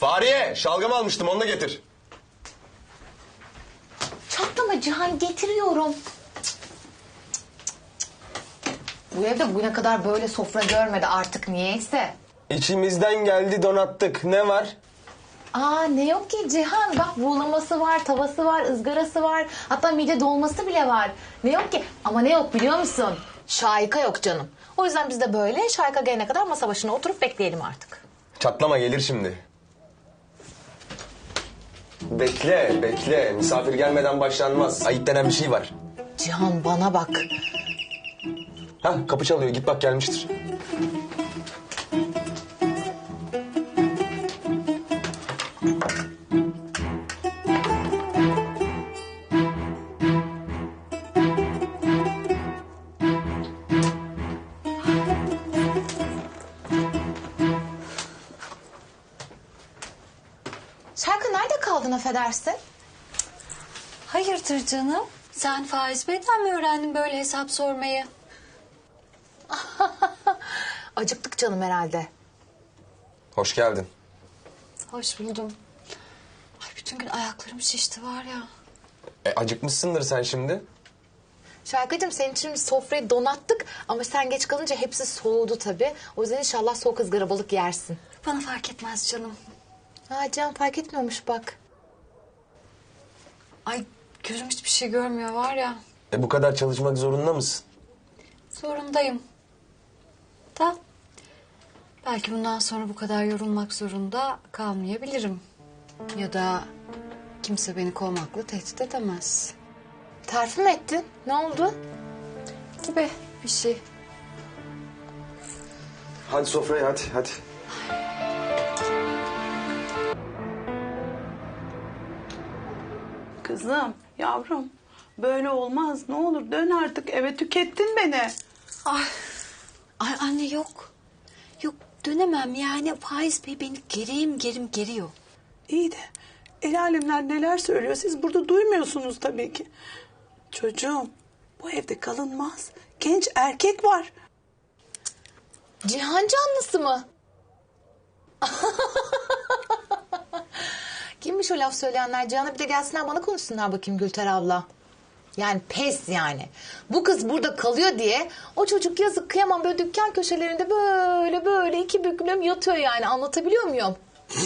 Fahriye şalgam almıştım onu da getir. Çatlama Cihan getiriyorum. Bu evde bugüne kadar böyle sofra görmedi artık niyeyse. İçimizden geldi donattık. Ne var? Aa ne yok ki Cihan bak buğulaması var, tavası var, ızgarası var. Hatta mide dolması bile var. Ne yok ki ama ne yok biliyor musun? Şayka yok canım. O yüzden biz de böyle şayka gelene kadar masa başına oturup bekleyelim artık. Çatlama gelir şimdi. Bekle, bekle. Misafir gelmeden başlanmaz. Ayıp denen bir şey var. Cihan bana bak. Ha kapı çalıyor. Git bak gelmiştir. Affedersin? Hayırdır canım? Sen Faiz Bey'den mi öğrendin böyle hesap sormayı? Acıktık canım herhalde. Hoş geldin. Hoş buldum. Ay bütün gün ayaklarım şişti var ya. E, acıkmışsındır sen şimdi. Şarkıcığım senin için biz sofrayı donattık ama sen geç kalınca hepsi soğudu tabii. O yüzden inşallah soğuk ızgara balık yersin. Bana fark etmez canım. Ha Can fark etmiyormuş bak. Ay gözüm hiçbir şey görmüyor var ya. E, bu kadar çalışmak zorunda mısın? Zorundayım. Da belki bundan sonra bu kadar yorulmak zorunda kalmayabilirim. Ya da kimse beni kovmakla tehdit edemez. Terfi mi ettin? Ne oldu? Gibi bir şey. Hadi sofraya hadi hadi. Kızım, yavrum. Böyle olmaz. Ne olur dön artık eve tükettin beni. Ay, ay anne yok. Yok dönemem yani Faiz Bey beni gerim gerim geriyor. İyi de el alemler neler söylüyor siz burada duymuyorsunuz tabii ki. Çocuğum bu evde kalınmaz. Genç erkek var. Cihan canlısı mı? Kimmiş o laf söyleyenler? Cihan'a bir de gelsinler bana konuşsunlar bakayım Gülter abla. Yani pes yani. Bu kız burada kalıyor diye o çocuk yazık kıyamam böyle dükkan köşelerinde böyle böyle iki büklüm yatıyor yani anlatabiliyor muyum?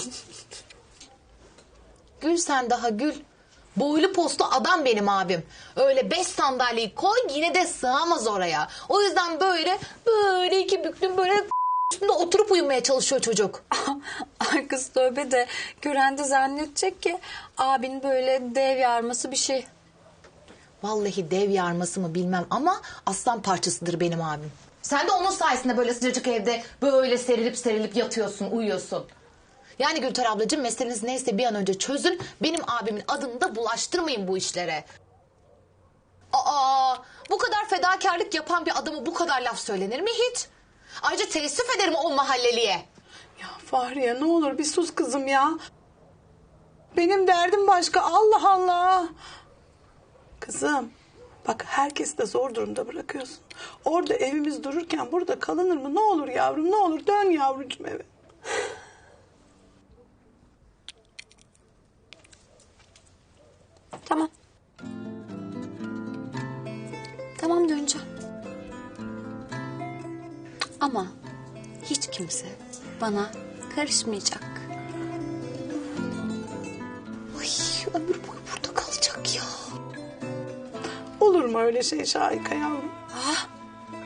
gül sen daha gül. Boylu postu adam benim abim. Öyle beş sandalyeyi koy yine de sığamaz oraya. O yüzden böyle böyle iki büklüm böyle üstünde oturup uyumaya çalışıyor çocuk. Kız tövbe de gören de zannedecek ki abin böyle dev yarması bir şey. Vallahi dev yarması mı bilmem ama aslan parçasıdır benim abim. Sen de onun sayesinde böyle sıcacık evde böyle serilip serilip yatıyorsun, uyuyorsun. Yani Gülter ablacığım meseleniz neyse bir an önce çözün. Benim abimin adını da bulaştırmayın bu işlere. Aa, bu kadar fedakarlık yapan bir adama bu kadar laf söylenir mi hiç? Ayrıca teessüf ederim o mahalleliye. Fahriye ne olur bir sus kızım ya. Benim derdim başka Allah Allah. Kızım bak herkesi de zor durumda bırakıyorsun. Orada evimiz dururken burada kalınır mı? Ne olur yavrum ne olur dön yavrucuğum eve. Tamam. Tamam döneceğim. Ama hiç kimse bana karışmayacak. Ay ömür boyu burada kalacak ya. Olur mu öyle şey Şahika yavrum? Ah,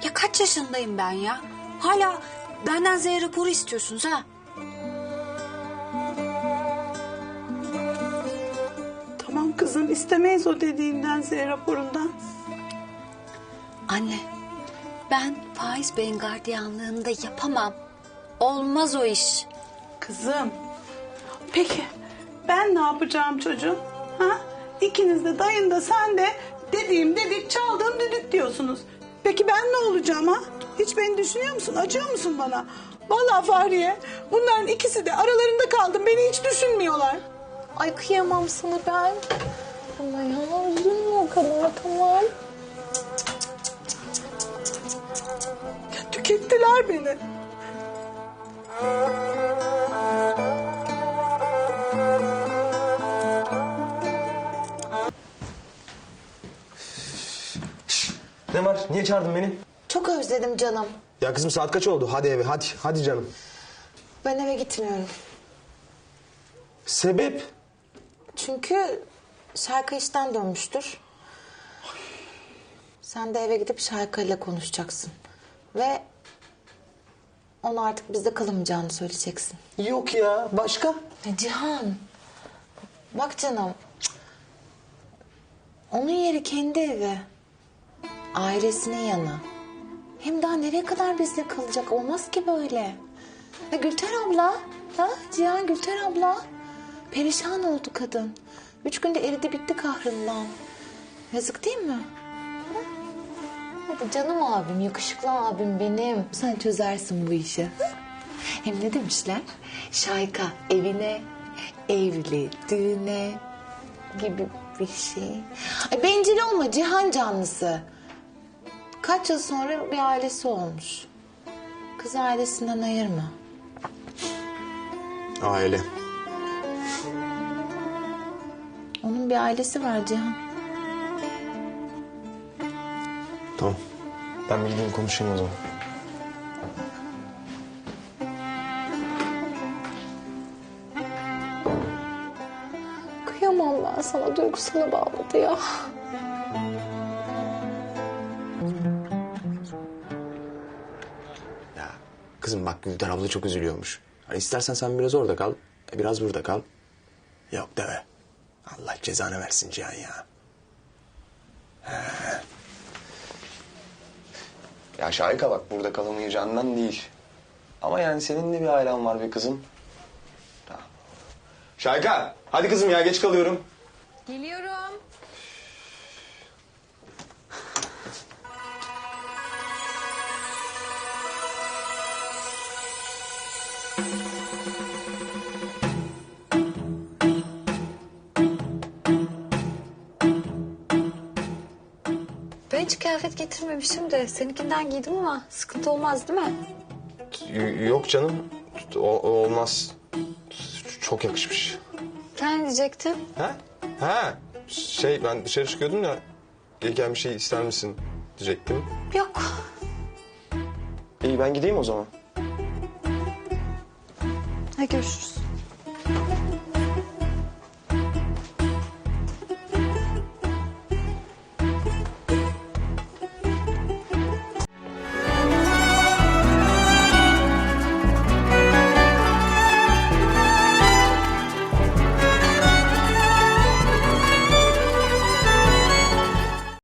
ya kaç yaşındayım ben ya? Hala benden Z raporu istiyorsunuz ha? Tamam kızım istemeyiz o dediğinden Z raporundan. Anne, ben Faiz Bey'in gardiyanlığında yapamam. Olmaz o iş. Kızım. Peki ben ne yapacağım çocuğum? Ha? İkiniz de dayın da sen de dediğim dedik çaldığım düdük diyorsunuz. Peki ben ne olacağım ha? Hiç beni düşünüyor musun? Acıyor musun bana? Vallahi Fahriye bunların ikisi de aralarında kaldım. Beni hiç düşünmüyorlar. Ay kıyamam sana ben. Ama ya üzülme o kadar tamam. Ya, tükettiler beni. Ne var? Niye çağırdın beni? Çok özledim canım. Ya kızım saat kaç oldu? Hadi eve hadi. Hadi canım. Ben eve gitmiyorum. Sebep? Çünkü şarkı işten dönmüştür. Sen de eve gidip şarkıyla konuşacaksın. Ve onu artık bizde kalamayacağını söyleyeceksin. Yok ya. Başka? Cihan. Bak canım. Onun yeri kendi evi. Ailesinin yanı. Hem daha nereye kadar bizde kalacak? Olmaz ki böyle. Ya Gülter abla. Ha? Cihan Gülter abla. Perişan oldu kadın. Üç günde eridi bitti kahrından. Yazık değil mi? Ha? Hadi canım abim, yakışıklı abim benim. Sen çözersin bu işi. ha? Hem ne demişler? Şayka evine, evli düğüne gibi bir şey. Ay bencil olma cihan canlısı. Kaç yıl sonra bir ailesi olmuş. Kız ailesinden ayırma. Aile. Onun bir ailesi var Cihan. Tamam. Ben bir gideyim konuşayım o zaman. Kıyamam ben sana duygusala bağladı. Ya kızım bak Gülden abla çok üzülüyormuş. Hani istersen sen biraz orada kal, e, biraz burada kal. Yok deme. Allah cezanı versin Cihan ya. He. Ya Şahika bak burada kalamayacağından değil. Ama yani senin de bir ailen var be kızım. Tamam. Şahika hadi kızım ya geç kalıyorum. Geliyorum. Ben hiç kıyafet getirmemişim de seninkinden giydim ama sıkıntı olmaz değil mi? Y- yok canım o- olmaz. Çok yakışmış. Sen ne diyecektin? Ha? Ha? Şey ben dışarı çıkıyordum ya. Gelirken bir şey ister misin diyecektim. Yok. İyi ben gideyim o zaman. Hadi görüşürüz.